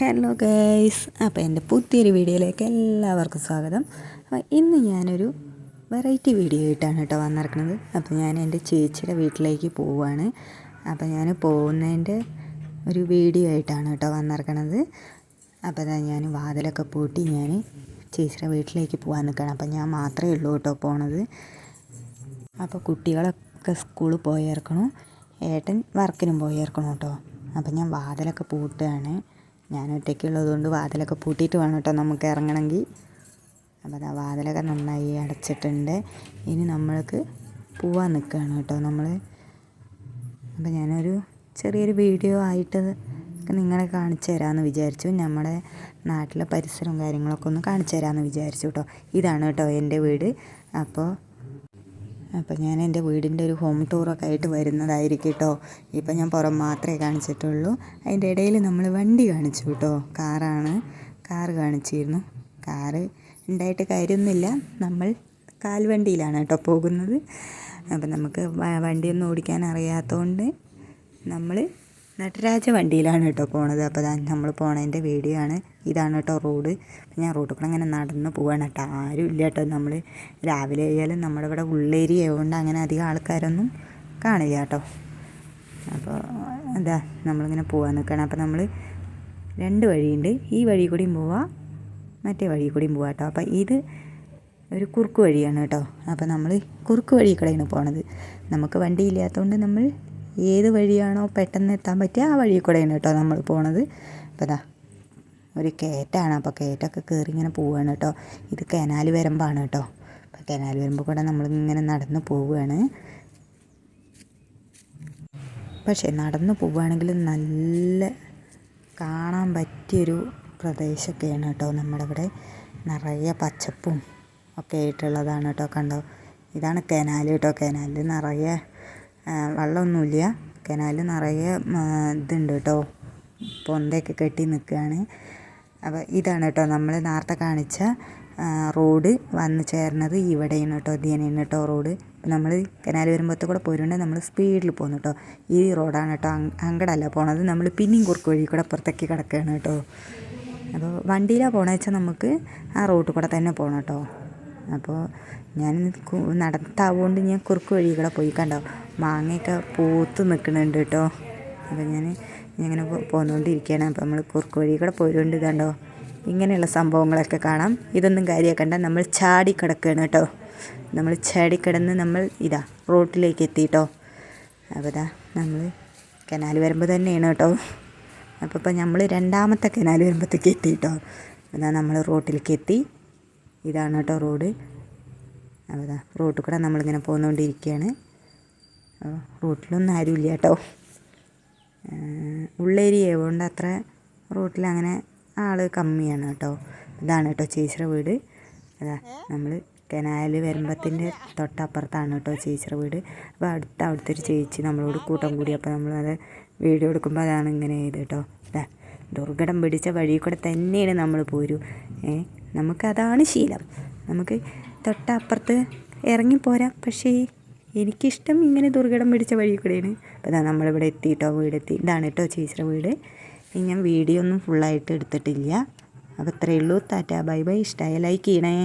Hello guys അപ്പോൾ എന്റെ പുതിയൊരു വീഡിയോയിലേക്ക് എല്ലാവർക്കും സ്വാഗതം. അപ്പോൾ ഇന്ന് ഞാനൊരു വെറൈറ്റി വീഡിയോ ആയിട്ടാണ് കേട്ടോ വന്നിറക്കുന്നത് അപ്പോൾ ഞാൻ എന്റെ ചേച്ചിയുടെ വീട്ടിലേക്ക് പോവുകയാണ് അപ്പോൾ ഞാൻ പോകുന്നതിന്റെ ഒരു വീഡിയോ ആയിട്ടാണ് കേട്ടോ വന്നിറക്കണത് അപ്പോൾ ഞാൻ വാതിലൊക്കെ പൂട്ടി ഞാൻ ചേച്ചിയുടെ വീട്ടിലേക്ക് പോകാൻ നിൽക്കുകയാണ്. അപ്പോൾ ഞാൻ മാത്രമേ ഉള്ളൂ കേട്ടോ പോണത്. അപ്പോൾ കുട്ടികളൊക്കെ സ്കൂളിൽ പോയിറക്കണം ഏട്ടൻ വർക്കിനും പോയിറക്കണം കേട്ടോ. അപ്പോൾ ഞാൻ വാതിലൊക്കെ പൂട്ടുകയാണ്. ഞാൻ ഒറ്റയ്ക്കുള്ളത് കൊണ്ട് വാതിലൊക്കെ പൂട്ടിയിട്ട് വേണം കേട്ടോ നമുക്ക് ഇറങ്ങണമെങ്കിൽ. അപ്പോൾ അതാ വാതിലൊക്കെ നന്നായി അടച്ചിട്ടുണ്ട്. ഇനി നമ്മൾക്ക് പോവാൻ നിൽക്കുകയാണ് കേട്ടോ നമ്മൾ. അപ്പോൾ ഞാനൊരു ചെറിയൊരു വീഡിയോ ആയിട്ട് നിങ്ങളെ കാണിച്ചു തരാമെന്ന് വിചാരിച്ചു. നമ്മുടെ നാട്ടിലെ പരിസരവും കാര്യങ്ങളൊക്കെ ഒന്ന് കാണിച്ചു തരാമെന്ന് വിചാരിച്ചു കേട്ടോ. ഇതാണ് കേട്ടോ എന്റെ വീട്. അപ്പോൾ അപ്പോൾ ഞാൻ എന്റെ വീടിന്റെ ഒരു ഹോം ടൂറൊക്കെ ആയിട്ട് വരുന്നതായിരിക്കും കേട്ടോ ഇപ്പം ഞാൻ പുറം മാത്രമേ കാണിച്ചിട്ടുള്ളൂ. അതിന്റെ ഇടയിൽ നമ്മൾ വണ്ടി കാണിച്ചു കേട്ടോ കാറാണ് കാറ് കാണിച്ചിരുന്നു. കാറ് ഉണ്ടായിട്ട് കാര്യമൊന്നുമില്ല. നമ്മൾ കാൽവണ്ടിയിലാണ് കേട്ടോ പോകുന്നത്. അപ്പം നമുക്ക് വണ്ടിയൊന്നും ഓടിക്കാൻ അറിയാത്തതുകൊണ്ട് നമ്മൾ നടരാജ വണ്ടിയിലാണ് കേട്ടോ പോണത്. അപ്പോൾ നമ്മൾ പോണതിന്റെ വീഡിയോ ആണ്. ഇതാണ് കേട്ടോ റോഡ്. ഞാൻ റോഡിൽ കൂടെ അങ്ങനെ നടന്ന് പോവാണ് കേട്ടോ. ആരും ഇല്ല കേട്ടോ നമ്മൾ രാവിലെ ആയാലും നമ്മുടെ ഇവിടെ ഉള്ളേരിയ ആയതുകൊണ്ട് അങ്ങനെ അധികം ആൾക്കാരൊന്നും കാണില്ല കേട്ടോ. അപ്പോൾ എന്താ നമ്മളിങ്ങനെ പോകാൻ നിൽക്കണം അപ്പോൾ നമ്മൾ രണ്ട് വഴിയുണ്ട്. ഈ വഴി കൂടിയും പോവാം മറ്റേ വഴി കൂടിയും പോവാം കേട്ടോ. അപ്പോൾ ഇത് ഒരു കുറുക്ക് വഴിയാണ് കേട്ടോ. അപ്പോൾ നമ്മൾ കുറുക്ക് വഴി കൂടെയാണ് പോണത്. നമുക്ക് വണ്ടി ഇല്ലാത്തതുകൊണ്ട് നമ്മൾ ഏത് വഴിയാണോ പെട്ടെന്ന് എത്താൻ പറ്റിയ ആ വഴി കൂടെയാണ് കേട്ടോ നമ്മൾ പോണത്. അപ്പോൾ അതാ ഒരു കേറ്റാണ്. അപ്പോൾ കേറ്റൊക്കെ കയറി ഇങ്ങനെ പോവുകയാണ് കേട്ടോ. ഇത് കനാൽ വരമ്പാണ് കേട്ടോ. അപ്പോൾ കനാൽ വരുമ്പോൾ കൂടെ നമ്മളിങ്ങനെ നടന്ന് പോവുകയാണ് പക്ഷേ നടന്ന് പോവുകയാണെങ്കിൽ നല്ല കാണാൻ പറ്റിയൊരു പ്രദേശമൊക്കെയാണ് കേട്ടോ നമ്മുടെ ഇവിടെ നിറയെ പച്ചപ്പും ഒക്കെ ആയിട്ടുള്ളതാണ് കേട്ടോ കണ്ടോ. ഇതാണ് കനാൽ കേട്ടോ. കനാലിൽ നിറയെ വെള്ളമൊന്നുമില്ല. കനാൽ നിറയെ ഇതുണ്ട് കേട്ടോ. പൊന്തയൊക്കെ കെട്ടി നിൽക്കുകയാണ്. അപ്പോൾ ഇതാണ് കേട്ടോ നമ്മൾ നേരത്തെ കാണിച്ച റോഡ് വന്ന് ചേർന്നത് ഇവിടെയാണ് കേട്ടോ ഇതിനാണ് കേട്ടോ റോഡ്. നമ്മൾ കനാൽ വരുമ്പോഴത്തെ കൂടെ പോരുണ്ടെങ്കിൽ നമ്മൾ സ്പീഡിൽ പോകുന്നു കേട്ടോ. ഈ റോഡാണ് കേട്ടോ അങ്ങടല്ല പോണത്. നമ്മൾ പിന്നെയും കുറുക്ക് വഴി കൂടെ പുറത്തേക്ക് കിടക്കുകയാണ് കേട്ടോ. അപ്പോൾ വണ്ടിയിലാണ് പോകണമെന്ന് വെച്ചാൽ നമുക്ക് ആ റോഡിൽ കൂടെ തന്നെ പോകണം കേട്ടോ. അപ്പോൾ ഞാൻ നടത്താവുകൊണ്ട് ഞാൻ കുറുക്ക് വഴി കൂടെ പോയി കണ്ടോ. മാങ്ങയൊക്കെ പൂത്ത് നിൽക്കുന്നുണ്ട് കേട്ടോ. അപ്പം ഞാൻ ഇങ്ങനെ പോന്നുകൊണ്ടിരിക്കുകയാണ് അപ്പം നമ്മൾ കുറുക്ക് വഴി കൂടെ പോയതുകൊണ്ട് ഇതാണ്ടോ ഇങ്ങനെയുള്ള സംഭവങ്ങളൊക്കെ കാണാം. ഇതൊന്നും കാര്യമാക്കണ്ട നമ്മൾ ചാടി കിടക്കുകയാണ് കേട്ടോ. നമ്മൾ ചാടി കിടന്ന് നമ്മൾ ഇതാ റോട്ടിലേക്ക് എത്തി കേട്ടോ അപ്പോൾ ഇതാ നമ്മൾ കനാൽ വരുമ്പോൾ തന്നെയാണ് കേട്ടോ. അപ്പോൾ ഇപ്പം നമ്മൾ രണ്ടാമത്തെ കനാൽ വരുമ്പോഴത്തേക്ക് എത്തി കേട്ടോ അതാ നമ്മൾ റോട്ടിലേക്ക് എത്തി. ഇതാണ് കേട്ടോ റോഡ്. അതാ റോട്ടിൽ കൂടെ നമ്മളിങ്ങനെ പോന്നുകൊണ്ടിരിക്കുകയാണ് റോട്ടിലൊന്നും ആരുമില്ല കേട്ടോ. ഉള്ളേരിയ ആയതുകൊണ്ട് അത്ര റോട്ടിൽ അങ്ങനെ ആൾ കമ്മിയാണ് കേട്ടോ. ഇതാണ് കേട്ടോ ചേച്ചിയുടെ വീട്. അതാ നമ്മൾ കനാൽ വരുമ്പത്തിന്റെ തൊട്ടപ്പുറത്താണ് കേട്ടോ ചേച്ചിയുടെ വീട്. അപ്പോൾ അടുത്ത അവിടുത്തെ ഒരു ചേച്ചി നമ്മളോട് കൂട്ടം കൂടി. അപ്പോൾ നമ്മൾ അത് വീഡിയോ എടുക്കുമ്പോൾ അതാണ് ഇങ്ങനെ ചെയ്ത് കേട്ടോ. അതാ ദുർഘടം പിടിച്ച വഴി കൂടെ തന്നെയാണ് നമ്മൾ പോരൂ. ഏ നമുക്കതാണ് ശീലം. നമുക്ക് തൊട്ടപ്പുറത്ത് ഇറങ്ങിപ്പോരാം. പക്ഷേ എനിക്കിഷ്ടം ഇങ്ങനെ ദുർഘടം പിടിച്ച വഴി കൂടെയാണ്. അപ്പോൾ ഇതാ നമ്മളിവിടെ എത്തിയിട്ടോ വീടെത്തി. ഇതാണ് കേട്ടോ ചേച്ചിയുടെ വീട്. ഞാൻ വീഡിയോ ഒന്നും ഫുള്ളായിട്ട് എടുത്തിട്ടില്ല. അപ്പോൾ ഇത്രയേ ഉള്ളൂ. Tata bye bye. ഇഷ്ടമായ ലൈക്ക് ചെയ്യണേ.